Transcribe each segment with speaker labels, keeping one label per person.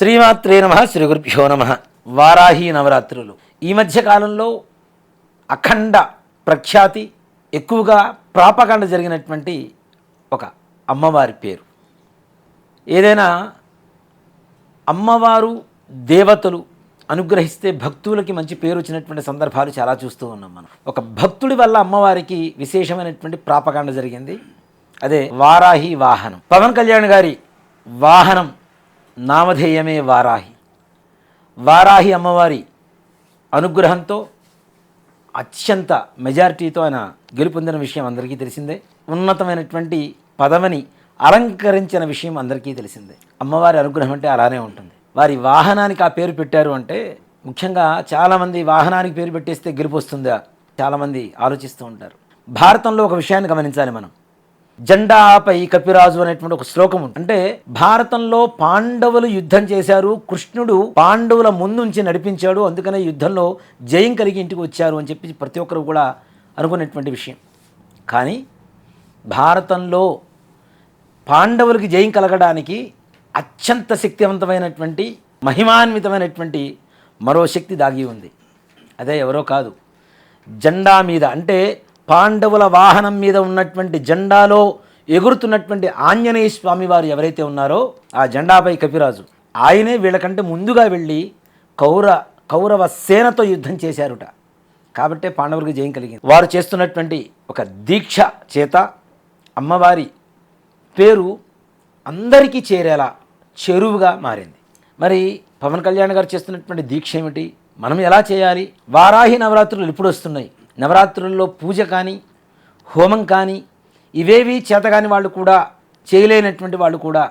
Speaker 1: శ్రీమాత్రే నమ శ్రీ గురుభ్యో నమ. వారాహి నవరాత్రులు. ఈ మధ్య కాలంలో అఖండ ప్రఖ్యాతి ఎక్కువగా ప్రాపకాండ జరిగినటువంటి ఒక అమ్మవారి పేరు. ఏదైనా అమ్మవారు దేవతలు అనుగ్రహిస్తే భక్తులకి మంచి పేరు వచ్చినటువంటి సందర్భాలు చాలా చూస్తూ ఉన్నాం మనం. ఒక భక్తుడి వల్ల అమ్మవారికి విశేషమైనటువంటి ప్రాపకాండ జరిగింది. అదే వారాహి వాహనం. పవన్ కళ్యాణ్ గారి వాహనం నామధేయమే వారాహి. వారాహి అమ్మవారి అనుగ్రహంతో అత్యంత మెజారిటీతో ఆయన గెలుపొందిన విషయం అందరికీ తెలిసిందే. ఉన్నతమైనటువంటి పదవిని అలంకరించిన విషయం అందరికీ తెలిసిందే. అమ్మవారి అనుగ్రహం అంటే అలానే ఉంటుంది. వారి వాహనానికి ఆ పేరు పెట్టారు అంటే ముఖ్యంగా చాలామంది వాహనానికి పేరు పెట్టేస్తే గెలుపు వస్తుందా చాలామంది ఆలోచిస్తూ ఉంటారు. భారతంలో ఒక విషయాన్ని గమనించాలి మనం. జెండాపై కపిరాజు అనేటువంటి ఒక శ్లోకం ఉంది. అంటే భారతంలో పాండవులు యుద్ధం చేశారు కృష్ణుడు పాండవుల ముందుంచి నడిపించాడు అందుకనే యుద్ధంలో జయం కలిగి ఇంటికి వచ్చారు అని చెప్పి ప్రతి ఒక్కరు కూడా అనుకునేటువంటి విషయం. కానీ భారతంలో పాండవులకి జయం కలగడానికి అత్యంత శక్తివంతమైనటువంటి మహిమాన్వితమైనటువంటి మరో శక్తి దాగి ఉంది. అదే ఎవరో కాదు. జెండా మీద అంటే పాండవుల వాహనం మీద ఉన్నటువంటి జెండాలో ఎగురుతున్నటువంటి ఆంజనేయ స్వామి వారు ఎవరైతే ఉన్నారో ఆ జెండాపై కపిరాజు ఆయనే వీళ్ళకంటే ముందుగా వెళ్ళి కౌర కౌరవ సేనతో యుద్ధం చేశారుట. కాబట్టే పాండవులకు జయం కలిగింది. వారు చేస్తున్నటువంటి ఒక దీక్ష చేత అమ్మవారి పేరు అందరికీ చేరేలా చెరువుగా మారింది. మరి పవన్ కళ్యాణ్ గారు చేస్తున్నటువంటి దీక్ష ఏమిటి? మనం ఎలా చేయాలి? వారాహి నవరాత్రులు ఇప్పుడు వస్తున్నాయి? నవరాత్రుల్లో పూజ కానీ హోమం కానీ ఇవేవి చేతగాని వాళ్ళు కూడా చేయలేనటువంటి వాళ్ళు కూడా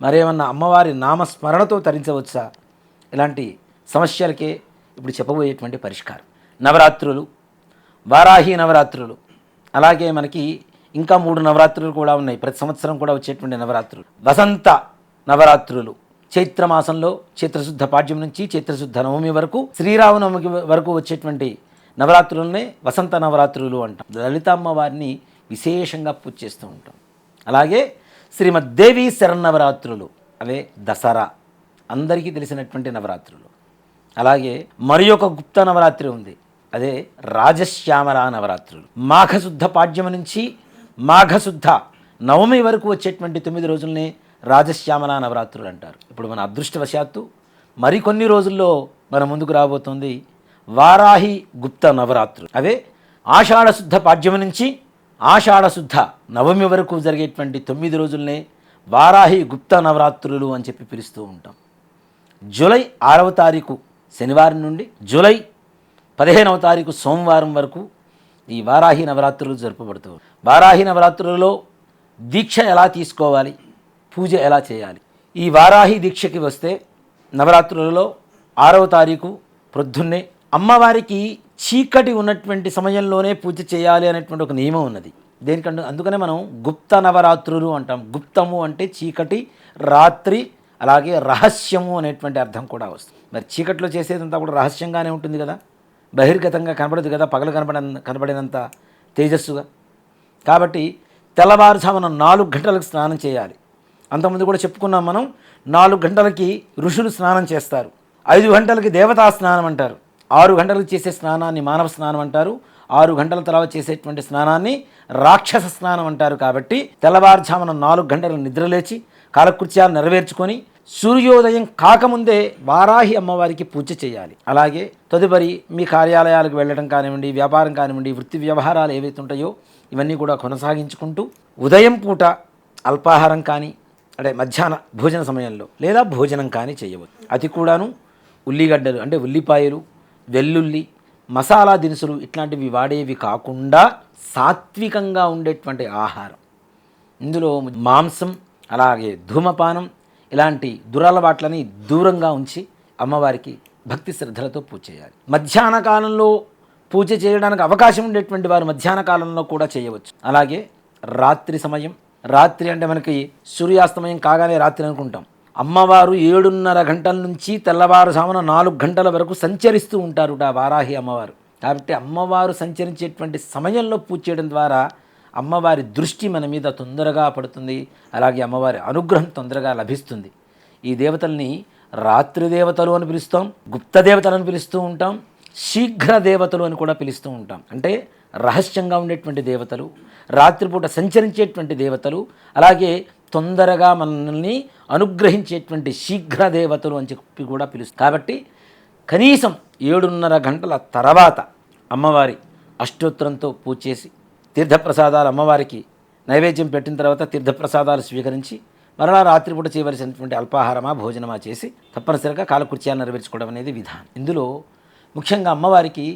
Speaker 1: మరేమన్నా అమ్మవారి నామస్మరణతో తరించవచ్చా? ఇలాంటి సమస్యలకే ఇప్పుడు చెప్పబోయేటువంటి పరిష్కారం. నవరాత్రులు వారాహి నవరాత్రులు అలాగే మనకి ఇంకా మూడు నవరాత్రులు కూడా ఉన్నాయి. ప్రతి సంవత్సరం కూడా వచ్చేటువంటి నవరాత్రులు. వసంత నవరాత్రులు చైత్ర మాసంలో చైత్రశుద్ధ పాడ్యం నుంచి చైత్రశుద్ధ నవమి వరకు శ్రీరామనవమికి వరకు వచ్చేటువంటి నవరాత్రులనే వసంత నవరాత్రులు అంటాం. లలితమ్మ వారిని విశేషంగా పూజ చేస్తూ ఉంటాం. అలాగే శ్రీమద్దేవి శరన్నవరాత్రులు అవే దసరా అందరికీ తెలిసినటువంటి నవరాత్రులు. అలాగే మరి ఒక గుప్త నవరాత్రి ఉంది అదే రాజశ్యామల నవరాత్రులు. మాఘశుద్ధ పాడ్యము నుంచి మాఘశుద్ధ నవమి వరకు వచ్చేటువంటి తొమ్మిది రోజుల్ని రాజశ్యామల నవరాత్రులు అంటారు. ఇప్పుడు మన అదృష్టవశాత్తు మరికొన్ని రోజుల్లో మన ముందుకు రాబోతుంది వారాహి గుప్త నవరాత్రులు. అవే ఆషాఢశుద్ధ పాడ్యమి నుంచి ఆషాఢశుద్ధ నవమి వరకు జరిగేటువంటి తొమ్మిది రోజులనే వారాహి గుప్త నవరాత్రులు అని చెప్పి పిలుస్తూ ఉంటాం. జూలై ఆరవ తారీఖు శనివారం నుండి జూలై పదిహేనవ తారీఖు సోమవారం వరకు ఈ వారాహి నవరాత్రులు జరుపబడుతూ వారాహి నవరాత్రులలో దీక్ష ఎలా తీసుకోవాలి? పూజ ఎలా చేయాలి? ఈ వారాహి దీక్షకి వస్తే నవరాత్రులలో ఆరవ తారీఖు ప్రొద్దున్నే అమ్మవారికి చీకటి ఉన్నటువంటి సమయంలోనే పూజ చేయాలి అనేటువంటి ఒక నియమం ఉన్నది. దేనికంటే అందుకనే మనం గుప్త నవరాత్రులు అంటాం. గుప్తము అంటే చీకటి రాత్రి అలాగే రహస్యము అనేటువంటి అర్థం కూడా వస్తుంది. మరి చీకట్లో చేసేదంతా కూడా రహస్యంగానే ఉంటుంది కదా? బహిర్గతంగా కనబడదు కదా? పగలు కనబడ కనబడినంత తేజస్సుగా. కాబట్టి తెల్లవారుజామున నాలుగు గంటలకు స్నానం చేయాలి. అంతకుముందు కూడా చెప్పుకున్నాం మనం నాలుగు గంటలకి ఋషులు స్నానం చేస్తారు. ఐదు గంటలకి దేవతా స్నానం అంటారు. ఆరు గంటలకు చేసే స్నానాన్ని మానవ స్నానం అంటారు. ఆరు గంటల తర్వాత చేసేటువంటి స్నానాన్ని రాక్షస స్నానం అంటారు కాబట్టి తెల్లవారుజామున నాలుగు గంటలు నిద్రలేచి కాలకృత్యాలు నెరవేర్చుకొని సూర్యోదయం కాకముందే వారాహి అమ్మవారికి పూజ చేయాలి. అలాగే తదుపరి మీ కార్యాలయాలకు వెళ్ళడం కానివ్వండి వ్యాపారం కానివ్వండి వృత్తి వ్యవహారాలు ఏవైతే ఉంటాయో ఇవన్నీ కూడా కొనసాగించుకుంటూ ఉదయం పూట అల్పాహారం కానీ అంటే మధ్యాహ్న భోజన సమయంలో లేదా భోజనం కానీ చేయవచ్చు. అది కూడాను ఉల్లిగడ్డలు అంటే ఉల్లిపాయలు వెల్లుల్లి మసాలా దినుసులు ఇట్లాంటివి వాడేవి కాకుండా సాత్వికంగా ఉండేటువంటి ఆహారం. ఇందులో మాంసం అలాగే ధూమపానం ఇలాంటి దురలవాట్లని దూరంగా ఉంచి అమ్మవారికి భక్తి శ్రద్ధలతో పూజ చేయాలి. మధ్యాహ్న కాలంలో పూజ చేయడానికి అవకాశం ఉండేటువంటి వారు మధ్యాహ్న కాలంలో కూడా చేయవచ్చు. అలాగే రాత్రి సమయం రాత్రి అంటే మనకి సూర్యాస్తమయం కాగానే రాత్రి అనుకుంటాం. అమ్మవారు ఏడున్నర గంటల నుంచి తెల్లవారుజామున నాలుగు గంటల వరకు సంచరిస్తూ ఉంటారు వారాహి అమ్మవారు. కాబట్టి అమ్మవారు సంచరించేటువంటి సమయంలో పూజ చేయడం ద్వారా అమ్మవారి దృష్టి మన మీద తొందరగా పడుతుంది. అలాగే అమ్మవారి అనుగ్రహం తొందరగా లభిస్తుంది. ఈ దేవతల్ని రాత్రి దేవతలు అని పిలుస్తాం గుప్త దేవతలను పిలుస్తూ ఉంటాం శీఘ్ర దేవతలు అని కూడా పిలుస్తూ ఉంటాం. అంటే రహస్యంగా ఉండేటువంటి దేవతలు రాత్రిపూట సంచరించేటువంటి దేవతలు అలాగే తొందరగా మనల్ని అనుగ్రహించేటువంటి శీఘ్ర దేవతలు అని చెప్పి కూడా పిలుస్తారు. కాబట్టి కనీసం ఏడున్నర గంటల తర్వాత అమ్మవారి అష్టోత్తరంతో పూజ చేసి తీర్థప్రసాదాలు అమ్మవారికి నైవేద్యం పెట్టిన తర్వాత తీర్థప్రసాదాలు స్వీకరించి మరలా రాత్రిపూట చేయవలసినటువంటి అల్పాహారమా భోజనమా చేసి తప్పనిసరిగా కాలకృత్యాలు నెరవేర్చుకోవడం అనేది విధానం. ఇందులో ముఖ్యంగా అమ్మవారికి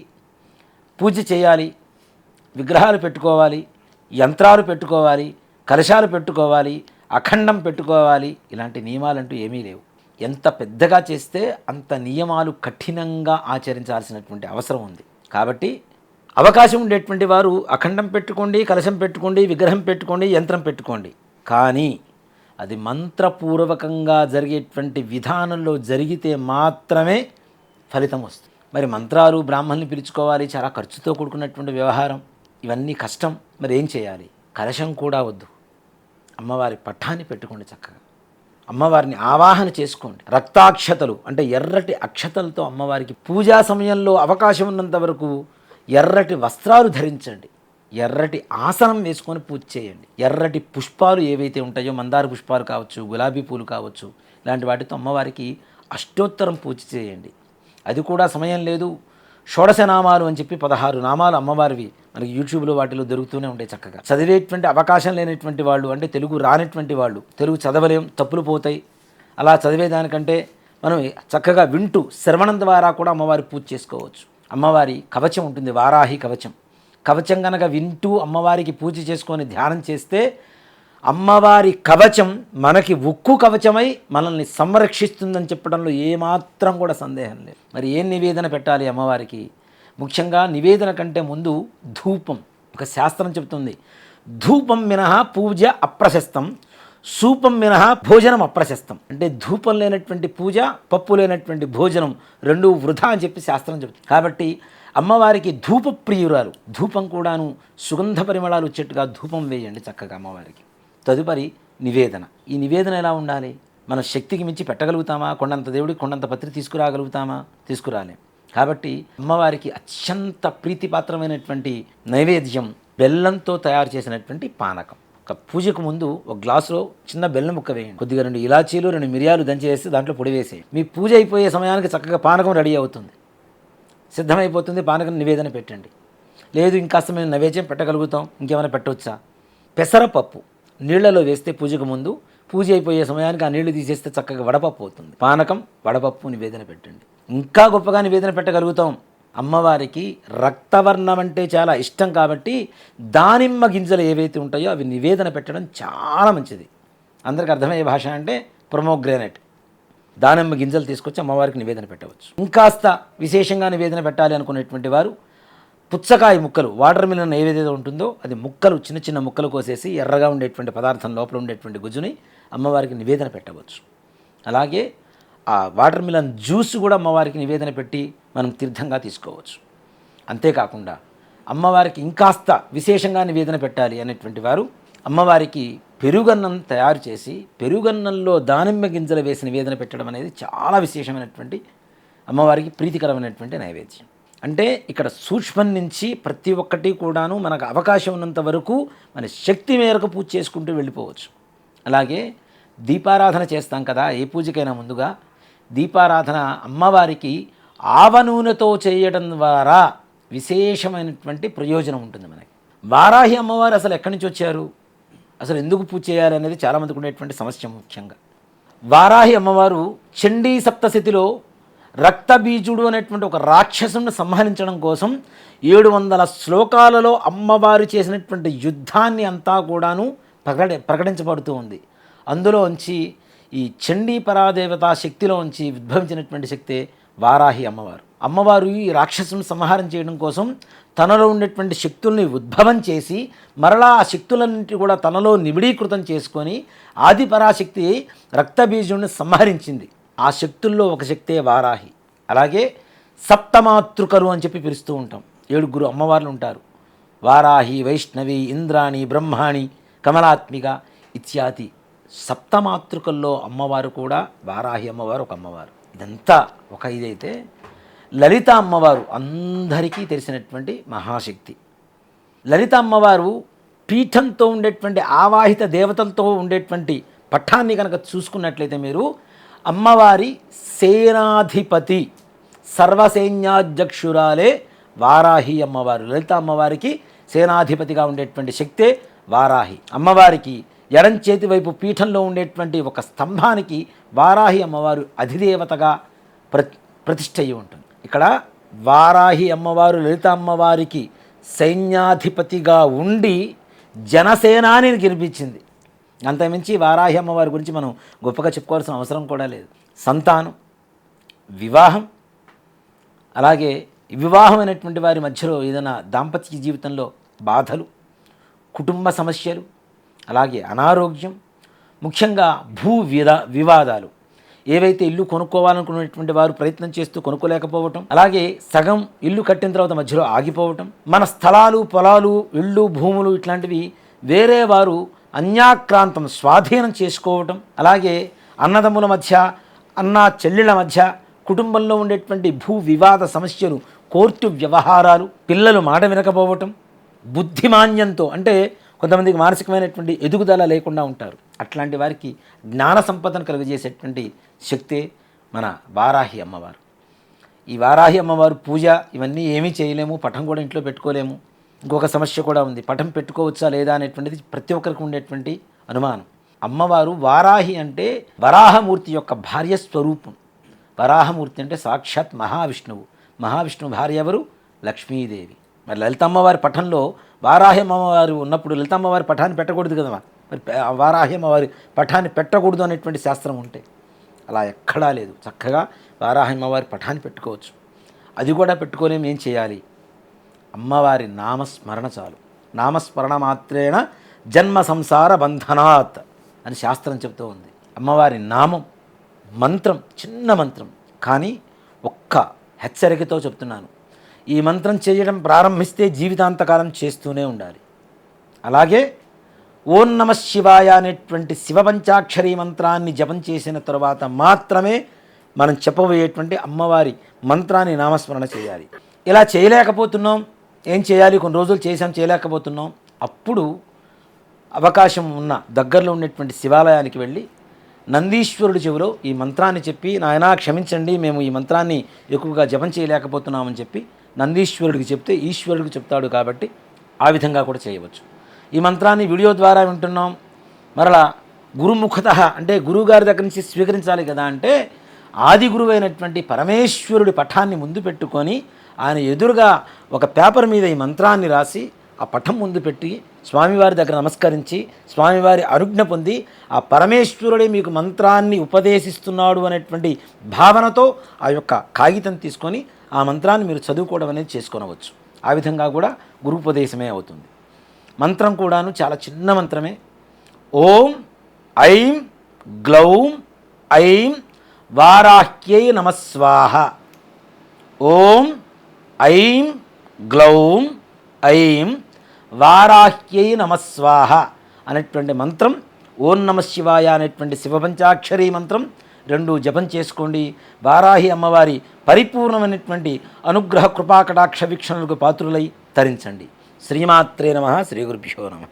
Speaker 1: పూజ చేయాలి విగ్రహాలు పెట్టుకోవాలి యంత్రాలు పెట్టుకోవాలి కలశాలు పెట్టుకోవాలి అఖండం పెట్టుకోవాలి. ఇలాంటి నియమాలంటూ ఏమీ లేవు. ఎంత పెద్దగా చేస్తే అంత నియమాలు కఠినంగా ఆచరించాల్సినటువంటి అవసరం ఉంది. కాబట్టి అవకాశం ఉండేటువంటి వారు అఖండం పెట్టుకోండి కలశం పెట్టుకోండి విగ్రహం పెట్టుకోండి యంత్రం పెట్టుకోండి. కానీ అది మంత్రపూర్వకంగా జరిగేటువంటి విధానంలో జరిగితే మాత్రమే ఫలితం వస్తుంది. మరి మంత్రాలు బ్రాహ్మణ్ని పిలుచుకోవాలి చాలా ఖర్చుతో కూడుకున్నటువంటి వ్యవహారం. ఇవన్నీ కష్టం. మరి ఏం చేయాలి? కలశం కూడా వద్దు. అమ్మవారి పట్టాన్ని పెట్టుకోండి చక్కగా. అమ్మవారిని ఆవాహన చేసుకోండి. రక్తాక్షతలు అంటే ఎర్రటి అక్షతలతో అమ్మవారికి పూజా సమయంలో అవకాశం ఉన్నంత వరకు ఎర్రటి వస్త్రాలు ధరించండి. ఎర్రటి ఆసనం వేసుకొని పూజ చేయండి. ఎర్రటి పుష్పాలు ఏవైతే ఉంటాయో మందార పుష్పాలు కావచ్చు గులాబీ పూలు కావచ్చు ఇలాంటి వాటితో అమ్మవారికి అష్టోత్తరం పూజ చేయండి. అది కూడా సమయం లేదు. షోడశ నామాలు అని చెప్పి పదహారు నామాలు అమ్మవారివి మనకి యూట్యూబ్లో వాటిలో దొరుకుతూనే ఉంటాయి చక్కగా. చదివేటువంటి అవకాశం లేనటువంటి వాళ్ళు అంటే తెలుగు రానటువంటి వాళ్ళు తెలుగు చదవలేం తప్పులు పోతాయి. అలా చదివేదానికంటే మనం చక్కగా వింటూ శ్రవణం ద్వారా కూడా అమ్మవారి పూజ చేసుకోవచ్చు. అమ్మవారి కవచం ఉంటుంది వారాహి కవచం. కవచం కనుక వింటూ అమ్మవారికి పూజ చేసుకొని ధ్యానం చేస్తే అమ్మవారి కవచం మనకి ఉక్కు కవచమై మనల్ని సంరక్షిస్తుందని చెప్పడంలో ఏమాత్రం కూడా సందేహం లేదు. మరి ఏం నివేదన పెట్టాలి అమ్మవారికి? ముఖ్యంగా నివేదన కంటే ముందు ధూపం ఒక శాస్త్రం చెబుతుంది. ధూపం మినహా పూజ అప్రశస్తం సూపం మినహా భోజనం అప్రశస్తం. అంటే ధూపం లేనటువంటి పూజ పప్పు లేనటువంటి భోజనం రెండు వృధా అని చెప్పి శాస్త్రం చెబుతుంది. కాబట్టి అమ్మవారికి ధూప ప్రియురాలు ధూపం కూడాను సుగంధ పరిమళాలు వచ్చేట్టుగా ధూపం వేయండి చక్కగా అమ్మవారికి. తదుపరి నివేదన. ఈ నివేదన ఎలా ఉండాలి? మన శక్తికి మించి పెట్టగలుగుతామా? కొండంత దేవుడికి కొండంత పత్రి తీసుకురాగలుగుతామా? తీసుకురాలేం. కాబట్టి అమ్మవారికి అత్యంత ప్రీతిపాత్రమైనటువంటి నైవేద్యం బెల్లంతో తయారు చేసినటువంటి పానకం. ఒక పూజకు ముందు ఒక గ్లాసులో చిన్న బెల్లం ముక్క వేయండి. కొద్దిగా రెండు ఇలాచీలు రెండు మిరియాలు దంచేసి దాంట్లో పొడి వేసేయండి. మీ పూజ అయిపోయే సమయానికి చక్కగా పానకం రెడీ అవుతుంది. సిద్ధమైపోతుంది పానకం నివేదన పెట్టండి. లేదు ఇంకాస్త మేము నైవేద్యం పెట్టగలుగుతాం ఇంకేమైనా పెట్టవచ్చా పెసరపప్పు నీళ్ళలో వేస్తే పూజకు ముందు పూజ అయిపోయే సమయానికి ఆ నీళ్ళు తీసేస్తే చక్కగా వడపప్పు అవుతుంది. పానకం వడపప్పు నివేదన పెట్టండి. ఇంకా గొప్పగా నివేదన పెట్టగలుగుతాం. అమ్మవారికి రక్తవర్ణం అంటే చాలా ఇష్టం కాబట్టి దానిమ్మ గింజలు ఏవైతే ఉంటాయో అవి నివేదన పెట్టడం చాలా మంచిది. అందరికి అర్థమయ్యే భాష అంటే ప్రొమోగ్రానైట్ దానిమ్మ గింజలు తీసుకొచ్చి అమ్మవారికి నివేదన పెట్టవచ్చు. ఇంకాస్త విశేషంగా నివేదన పెట్టాలి అనుకునేటువంటి వారు పుచ్చకాయ ముక్కలు వాటర్ మిలన్ ఏదైతే ఉంటుందో అది ముక్కలు చిన్న చిన్న ముక్కలు కోసేసి ఎర్రగా ఉండేటువంటి పదార్థం లోపల ఉండేటువంటి గుజ్జుని అమ్మవారికి నివేదన పెట్టవచ్చు. అలాగే ఆ వాటర్ మిలన్ జ్యూస్ కూడా అమ్మవారికి నివేదన పెట్టి మనం తీర్థంగా తీసుకోవచ్చు. అంతేకాకుండా అమ్మవారికి ఇంకాస్త విశేషంగా నివేదన పెట్టాలి అనేటువంటి వారు అమ్మవారికి పెరుగన్నం తయారు చేసి పెరుగన్నంలో దానిమ్మ గింజలు వేసి నివేదన పెట్టడం అనేది చాలా విశేషమైనటువంటి అమ్మవారికి ప్రీతికరమైనటువంటి నైవేద్యం. అంటే ఇక్కడ సూక్ష్మం నుంచి ప్రతి ఒక్కటి కూడాను మనకు అవకాశం ఉన్నంత వరకు మన శక్తి మేరకు పూజ చేసుకుంటూ వెళ్ళిపోవచ్చు. అలాగే దీపారాధన చేస్తాం కదా ఏ పూజకైనా ముందుగా దీపారాధన అమ్మవారికి ఆవ నూనెతో చేయడం ద్వారా విశేషమైనటువంటి ప్రయోజనం ఉంటుంది మనకి. వారాహి అమ్మవారు అసలు ఎక్కడి నుంచి వచ్చారు? అసలు ఎందుకు పూజ చేయాలి అనేది చాలామందికి ఉండేటువంటి సమస్య ముఖ్యంగా. వారాహి అమ్మవారు చండీ సప్తశతిలో రక్తబీజుడు అనేటువంటి ఒక రాక్షసుని సంహరించడం కోసం ఏడు వందల శ్లోకాలలో అమ్మవారు చేసినటువంటి యుద్ధాన్ని అంతా కూడాను ప్రకటి ప్రకటించబడుతూ ఉంది. అందులోంచి ఈ చండీ పరాదేవత శక్తిలోంచి ఉద్భవించినటువంటి శక్తే వారాహి అమ్మవారు. అమ్మవారు ఈ రాక్షసుని సంహారం చేయడం కోసం తనలో ఉండేటువంటి శక్తుల్ని ఉద్భవం చేసి మరలా ఆ శక్తులన్నింటి కూడా తనలో నిబిడీకృతం చేసుకొని ఆది పరాశక్తి రక్తబీజుడిని సంహరించింది. ఆ శక్తుల్లో ఒక శక్తే వారాహి. అలాగే సప్తమాతృకలు అని చెప్పి పిలుస్తూ ఉంటాం. ఏడుగురు అమ్మవార్లు ఉంటారు. వారాహి వైష్ణవి ఇంద్రాణి బ్రహ్మాణి కమలాత్మిక ఇత్యాది సప్తమాతృకల్లో అమ్మవారు కూడా వారాహి అమ్మవారు ఒక అమ్మవారు. ఇదంతా ఒక ఇదైతే లలిత అమ్మవారు అందరికీ తెలిసినటువంటి మహాశక్తి. లలిత అమ్మవారు పీఠంతో ఉండేటువంటి ఆవాహిత దేవతలతో ఉండేటువంటి పట్టాన్ని కనుక చూసుకున్నట్లయితే మీరు అమ్మవారి సేనాధిపతి సర్వసైన్యాధ్యక్షురాలే వారాహి అమ్మవారు. లలిత అమ్మవారికి సేనాధిపతిగా ఉండేటువంటి శక్తే వారాహి. అమ్మవారికి ఎడం చేతి వైపు పీఠంలో ఉండేటువంటి ఒక స్తంభానికి వారాహి అమ్మవారు అధిదేవతగా ప్ర ప్రతిష్ఠ అయి ఉంటుంది. ఇక్కడ వారాహి అమ్మవారు లలిత అమ్మవారికి సైన్యాధిపతిగా ఉండి జనసేనాని గెలిపించింది. అంతమించి వారాహి అమ్మవారి గురించి మనం గొప్పగా చెప్పుకోవాల్సిన అవసరం కూడా లేదు. సంతానం వివాహం అలాగే వివాహం అనేటువంటి వారి మధ్యలో ఏదైనా దాంపత్య జీవితంలో బాధలు కుటుంబ సమస్యలు అలాగే అనారోగ్యం ముఖ్యంగా భూ విరా వివాదాలు. ఏవైతే ఇల్లు కొనుక్కోవాలనుకున్నటువంటి వారు ప్రయత్నం చేస్తూ కొనుక్కోలేకపోవటం అలాగే సగం ఇల్లు కట్టిన తర్వాత మధ్యలో ఆగిపోవటం మన స్థలాలు పొలాలు ఇళ్ళు భూములు ఇట్లాంటివి వేరే వారు అన్యాక్రాంతం స్వాధీనం చేసుకోవటం అలాగే అన్నదమ్ముల మధ్య అన్న చెల్లెళ్ళ మధ్య కుటుంబంలో ఉండేటువంటి భూ వివాద సమస్యలు కోర్టు వ్యవహారాలు పిల్లలు మాట వినకపోవటం బుద్ధిమాన్యంతో అంటే కొంతమందికి మానసికమైనటువంటి ఎదుగుదల లేకుండా ఉంటారు. అట్లాంటి వారికి జ్ఞాన సంపదను కలుగజేసేటువంటి శక్తే మన వారాహి అమ్మవారు. ఈ వారాహి అమ్మవారు పూజ ఇవన్నీ ఏమీ చేయలేము పటం కూడా ఇంట్లో పెట్టుకోలేము. ఇంకొక సమస్య కూడా ఉంది. పటం పెట్టుకోవచ్చా లేదా అనేటువంటిది ప్రతి ఒక్కరికి ఉండేటువంటి అనుమానం. అమ్మవారు వారాహి అంటే వరాహమూర్తి యొక్క భార్య స్వరూపం. వరాహమూర్తి అంటే సాక్షాత్ మహావిష్ణువు. మహావిష్ణువు భార్య ఎవరు? లక్ష్మీదేవి. మరి లలితమ్మవారి పఠంలో వారాహ్యమ్మవారు ఉన్నప్పుడు లలితమ్మవారి పఠాన్ని పెట్టకూడదు కదా మరి. వారాహ్యమ్మవారి పఠాన్ని పెట్టకూడదు అనేటువంటి శాస్త్రం ఉంటే అలా ఎక్కడా లేదు. చక్కగా వారాహి అమ్మవారి పఠాన్ని పెట్టుకోవచ్చు. అది కూడా పెట్టుకోలేము ఏం చేయాలి? అమ్మవారి నామస్మరణ చాలు. నామస్మరణ మాత్రేణ జన్మ సంసార బంధనాత్ అని శాస్త్రం చెప్తూ ఉంది. అమ్మవారి నామం మంత్రం చిన్న మంత్రం. కానీ ఒక్క హెచ్చరికతో చెప్తున్నాను. ఈ మంత్రం చేయడం ప్రారంభిస్తే జీవితాంతకాలం చేస్తూనే ఉండాలి. అలాగే ఓం నమ శివాయ అనేటువంటి శివపంచాక్షరీ మంత్రాన్ని జపం చేసిన తర్వాత మాత్రమే మనం చెప్పబోయేటువంటి అమ్మవారి మంత్రాన్ని నామస్మరణ చేయాలి. ఇలా చేయలేకపోతున్నాం. ఏం చేయాలి? కొన్ని రోజులు చేసాం చేయలేకపోతున్నాం. అప్పుడు అవకాశం ఉన్న దగ్గరలో ఉన్నటువంటి శివాలయానికి వెళ్ళి నందీశ్వరుడి చెవిలో ఈ మంత్రాన్ని చెప్పి నాయనా క్షమించండి మేము ఈ మంత్రాన్ని ఎక్కువగా జపం చేయలేకపోతున్నామని చెప్పి నందీశ్వరుడికి చెప్తే ఈశ్వరుడికి చెప్తాడు కాబట్టి ఆ విధంగా కూడా చేయవచ్చు. ఈ మంత్రాన్ని వీడియో ద్వారా వింటున్నాం. మరలా గురుముఖత అంటే గురువుగారి దగ్గర నుంచి స్వీకరించాలి కదా అంటే ఆది గురువైనటువంటి పరమేశ్వరుడి పఠాన్ని ముందు పెట్టుకొని ఆయన ఎదురుగా ఒక పేపర్ మీద ఈ మంత్రాన్ని రాసి ఆ పఠం ముందు పెట్టి స్వామివారి దగ్గర నమస్కరించి స్వామివారి అనుజ్ఞ పొంది ఆ పరమేశ్వరుడే మీకు మంత్రాన్ని ఉపదేశిస్తున్నాడు అనేటువంటి భావనతో ఆ యొక్క కాగితం తీసుకొని ఆ మంత్రాన్ని మీరు చదువుకోవడం అనేది చేసుకొనవచ్చు. ఆ విధంగా కూడా గురుపదేశమే అవుతుంది. మంత్రం కూడాను చాలా చిన్న మంత్రమే. ఓం ఐం గ్లౌం ఐం వారాహ్యై నమస్వాహ ఓం ఐం గ్లౌం ఐం వారాహ్యై నమస్వాహ అనేటువంటి మంత్రం ఓం నమ శివాయ అనేటువంటి శివపంచాక్షరీ మంత్రం రెండు జపం చేసుకోండి. వారాహి అమ్మవారి పరిపూర్ణమైనటువంటి అనుగ్రహ కృపాకటాక్ష వీక్షణలకు పాత్రులై తరించండి. శ్రీమాత్రే నమ. శ్రీ గురుభ్యో నమ.